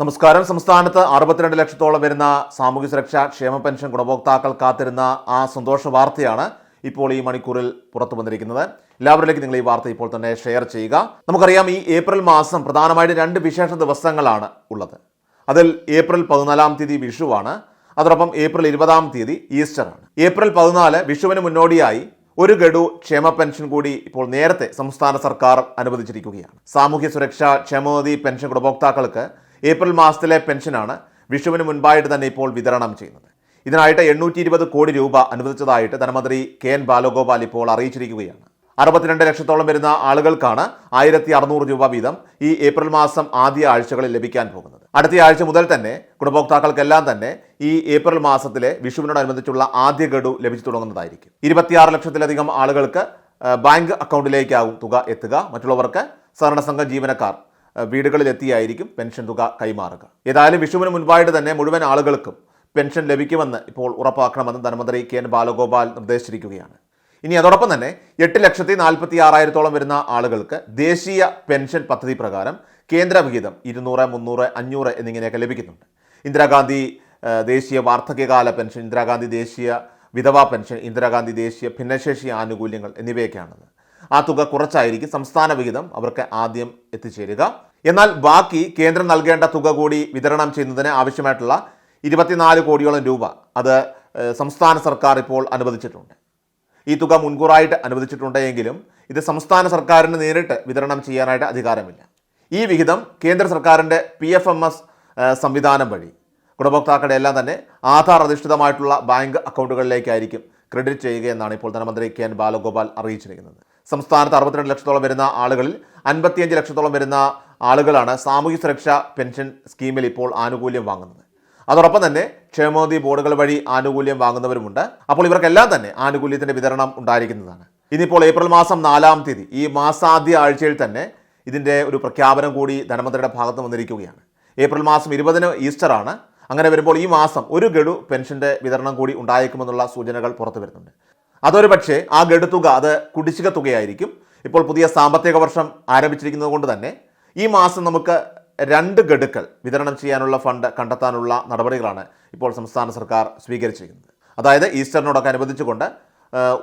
നമസ്കാരം. സംസ്ഥാനത്ത് അറുപത്തിരണ്ട് ലക്ഷത്തോളം വരുന്ന സാമൂഹ്യ സുരക്ഷാ ക്ഷേമ പെൻഷൻ ഗുണഭോക്താക്കൾ കാത്തിരുന്ന ആ സന്തോഷ വാർത്തയാണ് ഇപ്പോൾ ഈ മണിക്കൂറിൽ പുറത്തു വന്നിരിക്കുന്നത്. എല്ലാവരിലേക്ക് നിങ്ങൾ ഈ വാർത്ത ഇപ്പോൾ തന്നെ ഷെയർ ചെയ്യുക. നമുക്കറിയാം ഈ ഏപ്രിൽ മാസം പ്രധാനമായിട്ട് രണ്ട് വിശേഷ ദിവസങ്ങളാണ് ഉള്ളത്. അതിൽ ഏപ്രിൽ പതിനാലാം തീയതി വിഷുവാണ്. അതോടൊപ്പം ഏപ്രിൽ ഇരുപതാം തീയതി ഈസ്റ്ററാണ്. ഏപ്രിൽ പതിനാല് വിഷുവിന് മുന്നോടിയായി ഒരു ഗഡു ക്ഷേമ പെൻഷൻ കൂടി ഇപ്പോൾ നേരത്തെ സംസ്ഥാന സർക്കാർ അനുവദിച്ചിരിക്കുകയാണ്. സാമൂഹ്യ സുരക്ഷാ ക്ഷേമനിധി പെൻഷൻ ഗുണഭോക്താക്കൾക്ക് ഏപ്രിൽ മാസത്തിലെ പെൻഷനാണ് വിഷുവിന് മുൻപായിട്ട് തന്നെ ഇപ്പോൾ വിതരണം ചെയ്യുന്നത്. ഇതിനായിട്ട് എണ്ണൂറ്റി ഇരുപത് കോടി രൂപ അനുവദിച്ചതായിട്ട് ധനമന്ത്രി കെ എൻ ബാലഗോപാൽ ഇപ്പോൾ അറിയിച്ചിരിക്കുകയാണ്. അറുപത്തിരണ്ട് ലക്ഷത്തോളം വരുന്ന ആളുകൾക്കാണ് ആയിരത്തി അറുന്നൂറ് രൂപ വീതം ഈ ഏപ്രിൽ മാസം ആദ്യ ആഴ്ചകളിൽ ലഭിക്കാൻ പോകുന്നത്. അടുത്ത ആഴ്ച മുതൽ തന്നെ ഗുണഭോക്താക്കൾക്കെല്ലാം തന്നെ ഈ ഏപ്രിൽ മാസത്തിലെ വിഷുവിനോടനുബന്ധിച്ചുള്ള ആദ്യ ഗഡു ലഭിച്ചു തുടങ്ങുന്നതായിരിക്കും. ഇരുപത്തിയാറ് ലക്ഷത്തിലധികം ആളുകൾക്ക് ബാങ്ക് അക്കൗണ്ടിലേക്കാവും തുക എത്തുക. മറ്റുള്ളവർക്ക് സഹകരണ സംഘം ജീവനക്കാർ വീടുകളിലെത്തിയായിരിക്കും പെൻഷൻ തുക കൈമാറുക. ഏതായാലും വിഷുവിന് മുൻപായിട്ട് തന്നെ മുഴുവൻ ആളുകൾക്കും പെൻഷൻ ലഭിക്കുമെന്ന് ഇപ്പോൾ ഉറപ്പാക്കണമെന്ന് ധനമന്ത്രി കെ എൻ ബാലഗോപാൽ നിർദ്ദേശിച്ചിരിക്കുകയാണ്. ഇനി അതോടൊപ്പം തന്നെ എട്ട് ലക്ഷത്തി നാൽപ്പത്തി ആറായിരത്തോളം വരുന്ന ആളുകൾക്ക് ദേശീയ പെൻഷൻ പദ്ധതി പ്രകാരം കേന്ദ്ര വിഹിതം ഇരുന്നൂറ് മുന്നൂറ് അഞ്ഞൂറ് എന്നിങ്ങനെയൊക്കെ ലഭിക്കുന്നുണ്ട്. ഇന്ദിരാഗാന്ധി ദേശീയ വാർദ്ധക്യകാല പെൻഷൻ ഇന്ദിരാഗാന്ധി ദേശീയ വിധവാ പെൻഷൻ ഇന്ദിരാഗാന്ധി ദേശീയ ഭിന്നശേഷി ആനുകൂല്യങ്ങൾ എന്നിവയൊക്കെയാണത്. ആ തുക കുറച്ചായിരിക്കും സംസ്ഥാന വിഹിതം അവർക്ക് ആദ്യം എത്തിച്ചേരുക. എന്നാൽ ബാക്കി കേന്ദ്രം നൽകേണ്ട തുക കൂടി വിതരണം ചെയ്യുന്നതിന് ആവശ്യമായിട്ടുള്ള ഇരുപത്തിനാല് കോടിയോളം രൂപ അത് സംസ്ഥാന സർക്കാർ ഇപ്പോൾ അനുവദിച്ചിട്ടുണ്ട്. ഈ തുക മുൻകൂറായിട്ട് അനുവദിച്ചിട്ടുണ്ടെങ്കിലും ഇത് സംസ്ഥാന സർക്കാരിന് നേരിട്ട് വിതരണം ചെയ്യാനായിട്ട് അധികാരമില്ല. ഈ വിഹിതം കേന്ദ്ര സർക്കാരിന്റെ പി എഫ് എം എസ് സംവിധാനം വഴി ഗുണഭോക്താക്കളുടെ എല്ലാം തന്നെ ആധാർ അധിഷ്ഠിതമായിട്ടുള്ള ബാങ്ക് അക്കൗണ്ടുകളിലേക്കായിരിക്കും ക്രെഡിറ്റ് ചെയ്യുക എന്നാണ് ഇപ്പോൾ ധനമന്ത്രി കെ എൻ ബാലഗോപാൽ അറിയിച്ചിരിക്കുന്നത്. സംസ്ഥാനത്ത് അറുപത്തിരണ്ട് ലക്ഷത്തോളം വരുന്ന ആളുകളിൽ അൻപത്തിയഞ്ച് ലക്ഷത്തോളം വരുന്ന ആളുകളാണ് സാമൂഹ്യ സുരക്ഷാ പെൻഷൻ സ്കീമിൽ ഇപ്പോൾ ആനുകൂല്യം വാങ്ങുന്നത്. അതോടൊപ്പം തന്നെ ക്ഷേമോദി ബോർഡുകൾ വഴി ആനുകൂല്യം വാങ്ങുന്നവരുമുണ്ട്. അപ്പോൾ ഇവർക്കെല്ലാം തന്നെ ആനുകൂല്യത്തിന്റെ വിതരണം ഉണ്ടായിരിക്കുന്നതാണ്. ഇനിയിപ്പോൾ ഏപ്രിൽ മാസം നാലാം തീയതി ഈ മാസാദ്യ ആഴ്ചയിൽ തന്നെ ഇതിന്റെ ഒരു പ്രഖ്യാപനം കൂടി ധനമന്ത്രിയുടെ ഭാഗത്ത് വന്നിരിക്കുകയാണ്. ഏപ്രിൽ മാസം ഇരുപതിന് ഈസ്റ്ററാണ് അങ്ങനെ വരുമ്പോൾ ഈ മാസം ഒരു ഗഡു പെൻഷന്റെ വിതരണം കൂടി ഉണ്ടായേക്കുമെന്നുള്ള സൂചനകൾ പുറത്തു വരുന്നുണ്ട്. അതൊരു പക്ഷേ ആ ഗഡു തുക അത് കുടിശ്ശിക തുകയായിരിക്കും. ഇപ്പോൾ പുതിയ സാമ്പത്തിക വർഷം ആരംഭിച്ചിരിക്കുന്നത് കൊണ്ട് തന്നെ ഈ മാസം നമുക്ക് രണ്ട് ഗഡുക്കൾ വിതരണം ചെയ്യാനുള്ള ഫണ്ട് കണ്ടെത്താനുള്ള നടപടികളാണ് ഇപ്പോൾ സംസ്ഥാന സർക്കാർ സ്വീകരിച്ചിരിക്കുന്നത്. അതായത് ഈസ്റ്ററിനോടൊക്കെ അനുബന്ധിച്ചുകൊണ്ട്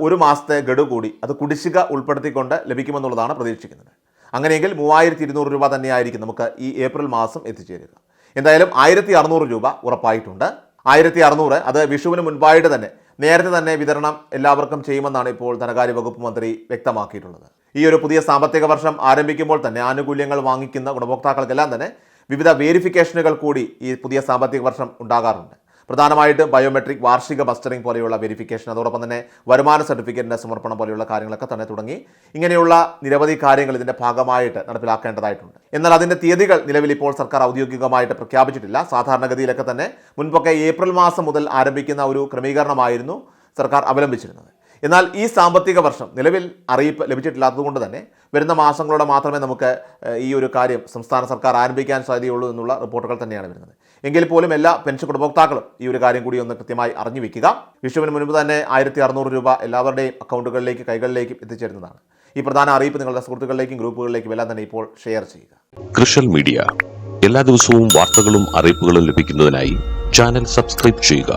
ഒരു മാസത്തെ ഗഡു കൂടി അത് കുടിശ്ശിക ഉൾപ്പെടുത്തിക്കൊണ്ട് ലഭിക്കുമെന്നുള്ളതാണ് പ്രതീക്ഷിക്കുന്നത്. അങ്ങനെയെങ്കിൽ മൂവായിരത്തി ഇരുന്നൂറ് രൂപ തന്നെയായിരിക്കും നമുക്ക് ഈ ഏപ്രിൽ മാസം എത്തിച്ചേരുക. എന്തായാലും ആയിരത്തി അറുന്നൂറ് രൂപ ഉറപ്പായിട്ടുണ്ട്. ആയിരത്തി അറുന്നൂറ് അത് വിഷുവിന് മുൻപായിട്ട് തന്നെ നേരത്തെ തന്നെ വിതരണം എല്ലാവർക്കും ചെയ്യുമെന്നാണ് ഇപ്പോൾ ധനകാര്യ വകുപ്പ് മന്ത്രി വ്യക്തമാക്കിയിട്ടുള്ളത്. ഈ ഒരു പുതിയ സാമ്പത്തിക വർഷം ആരംഭിക്കുമ്പോൾ തന്നെ ആനുകൂല്യങ്ങൾ വാങ്ങിക്കുന്ന ഗുണഭോക്താക്കൾക്കെല്ലാം തന്നെ വിവിധ വേരിഫിക്കേഷനുകൾ കൂടി ഈ പുതിയ സാമ്പത്തിക വർഷം ഉണ്ടാകാറുണ്ട്. പ്രധാനമായിട്ടും ബയോമെട്രിക് വാർഷിക മസ്റ്ററിംഗ് പോലെയുള്ള വെരിഫിക്കേഷൻ അതോടൊപ്പം തന്നെ വരുമാന സർട്ടിഫിക്കറ്റിന്റെ സമർപ്പണം പോലെയുള്ള കാര്യങ്ങളൊക്കെ തന്നെ തുടങ്ങി. ഇങ്ങനെയുള്ള നിരവധി കാര്യങ്ങൾ ഇതിന്റെ ഭാഗമായിട്ട് നടപ്പിലാക്കേണ്ടതായിട്ടുണ്ട്. എന്നാൽ അതിന്റെ തീയതികൾ നിലവിൽ ഇപ്പോൾ സർക്കാർ ഔദ്യോഗികമായിട്ട് പ്രഖ്യാപിച്ചിട്ടില്ല. സാധാരണഗതിയിലൊക്കെ തന്നെ മുൻപൊക്കെ ഏപ്രിൽ മാസം മുതൽ ആരംഭിക്കുന്ന ഒരു ക്രമീകരണമായിരുന്നു സർക്കാർ അവലംബിച്ചിരുന്നത്. എന്നാൽ ഈ സാമ്പത്തിക വർഷം നിലവിൽ അറിയിപ്പ് ലഭിച്ചിട്ടില്ലാത്തതുകൊണ്ട് തന്നെ വരുന്ന മാസങ്ങളോടെ മാത്രമേ നമുക്ക് ഈ ഒരു കാര്യം സംസ്ഥാന സർക്കാർ ആരംഭിക്കാൻ സാധ്യതയുള്ളൂ എന്നുള്ള റിപ്പോർട്ടുകൾ തന്നെയാണ് വരുന്നത്. എങ്കിൽ പോലും എല്ലാ പെൻഷൻ ഗുണഭോക്താക്കളും ഈ ഒരു കാര്യം കൂടി ഒന്ന് കൃത്യമായി അറിഞ്ഞു വെക്കുക. വിഷുവിന് മുൻപ് തന്നെ ആയിരത്തി അറുന്നൂറ് രൂപ എല്ലാവരുടെയും അക്കൗണ്ടുകളിലേക്ക് കൈകളിലേക്കും എത്തിച്ചേരുന്നതാണ്. ഈ പ്രധാന അറിയിപ്പ് നിങ്ങളുടെ സുഹൃത്തുക്കളിലേക്കും ഗ്രൂപ്പുകളിലേക്കും എല്ലാം തന്നെ ഇപ്പോൾ ഷെയർ ചെയ്യുക. Social media. എല്ലാ ദിവസവും വാർത്തകളും അറിയിപ്പുകളും ലഭിക്കുന്നതിനായി ചാനൽ സബ്സ്ക്രൈബ് ചെയ്യുക.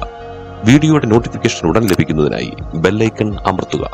വീഡിയോയുടെ നോട്ടിഫിക്കേഷൻ ഉടൻ ലഭിക്കുന്നതിനായി ബെല്ലൈക്കൺ അമർത്തുക.